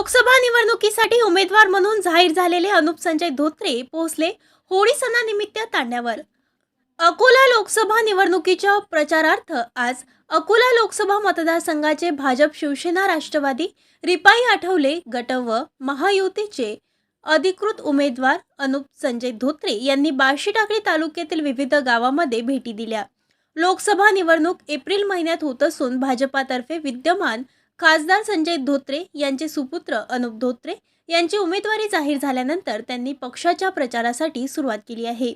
लोकसभा निवडणुकीसाठी उमेदवार म्हणून जाहीर झालेले अनुप संजय धोत्रे पोहोचले होळी सणानिमित्त तांड्यावर अकोला लोकसभा निवडणुकीच्या प्रचारार्थ आज अकोला लोकसभा मतदारसंघाचे भाजप शिवसेना राष्ट्रवादी रिपाई आठवले गट व महायुतीचे अधिकृत उमेदवार अनुप संजय धोत्रे यांनी बार्शी टाकळी तालुक्यातील विविध गावामध्ये भेटी दिल्या. लोकसभा निवडणूक एप्रिल महिन्यात होत असून भाजपातर्फे विद्यमान खासदार संजय धोत्रे यांचे सुपुत्र अनुप धोत्रे यांची उमेदवारी जाहीर झाल्यानंतर त्यांनी पक्षाच्या प्रचारासाठी सुरुवात केली आहे.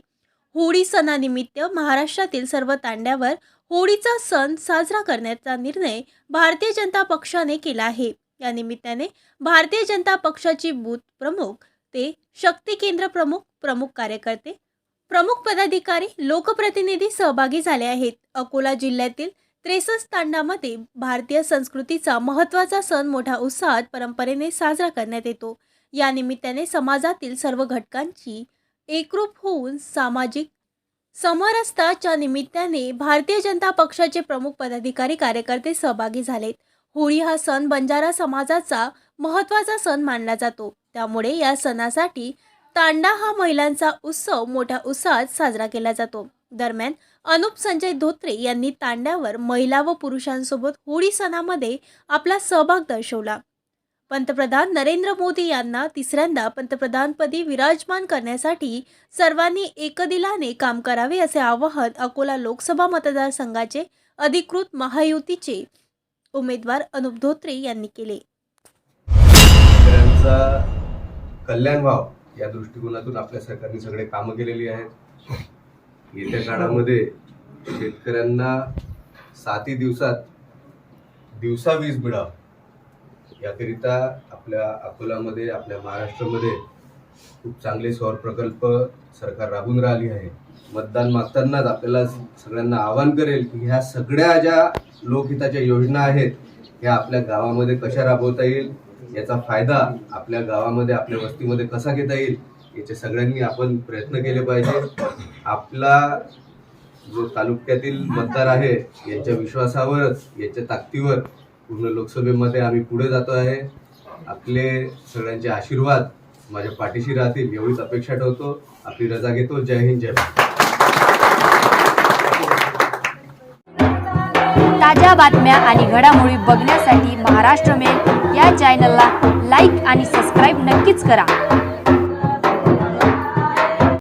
होळी सणानिमित्त महाराष्ट्रातील सर्व तांड्यावर होळीचा सण साजरा करण्याचा निर्णय भारतीय जनता पक्षाने केला आहे. या निमित्ताने भारतीय जनता पक्षाची बूथ प्रमुख ते शक्ती केंद्र प्रमुख प्रमुख कार्यकर्ते प्रमुख पदाधिकारी लोकप्रतिनिधी सहभागी झाले आहेत. अकोला जिल्ह्यातील त्रेसष्ट तांडामध्ये भारतीय संस्कृतीचा महत्त्वाचा सण मोठ्या उत्साहात परंपरेने साजरा करण्यात येतो. या निमित्ताने समाजातील सर्व घटकांची एकरूप होऊन सामाजिक समरसताच्या निमित्ताने भारतीय जनता पक्षाचे प्रमुख पदाधिकारी कार्यकर्ते सहभागी झालेत. होळी हा सण बंजारा समाजाचा महत्त्वाचा सण मानला जातो. त्यामुळे या सणासाठी तांडा हा महिलांचा उत्सव मोठ्या उत्साहात साजरा केला जातो. दरम्यान अनुप संजय धोत्रे यांनी तांड्यावर महिला व पुरुषांसोबत होळी सणामध्ये आपला सहभाग दर्शवला. पंतप्रधान नरेंद्र मोदी यांना तिसऱ्यांदा पंतप्रधानपदी विराजमान करण्यासाठी सर्वांनी एकदिलाने काम करावे असे आवाहन अकोला लोकसभा मतदारसंघाचे अधिकृत महायुतीचे उमेदवार अनुप धोत्रे यांनी केले. कल्याण व्हाव या दृष्टिकोनातून आपल्या सरकारने सगळे कामं केलेली आहेत. येत्या काळामध्ये शेतकऱ्यांना साती दिवसात दिवसा वीज मिळावं याकरिता आपल्या अकोलामध्ये आपल्या महाराष्ट्रामध्ये खूप चांगले सौर प्रकल्प सरकार राबून राहिली आहे. मतदान मागतानाच आपल्याला सगळ्यांना आवाहन करेल की ह्या सगळ्या ज्या लोकहिताच्या योजना आहेत ह्या आपल्या गावामध्ये कशा राबवता येईल याचा फायदा आपल्या गावामध्ये आपल्या वस्तीमध्ये कसा घेता येईल याचे सगळ्यांनी आपण प्रयत्न केले पाहिजे. आपला जो तालुक्यातील मतदार आहे यांच्या विश्वासावरच यांच्या ताकदीवर पूर्ण लोकसभेमध्ये आम्ही पुढे जातो आहे. आपले सगळ्यांचे आशीर्वाद माझ्या पाठीशी राहतील एवढीच अपेक्षा ठेवतो. आपली रजा घेतो. जय हिंद जय ताज्या बातम्या आणि घडामोडी बघण्यासाठी महाराष्ट्र मेल या चॅनलला लाईक आणि सबस्क्राईब नक्कीच करा.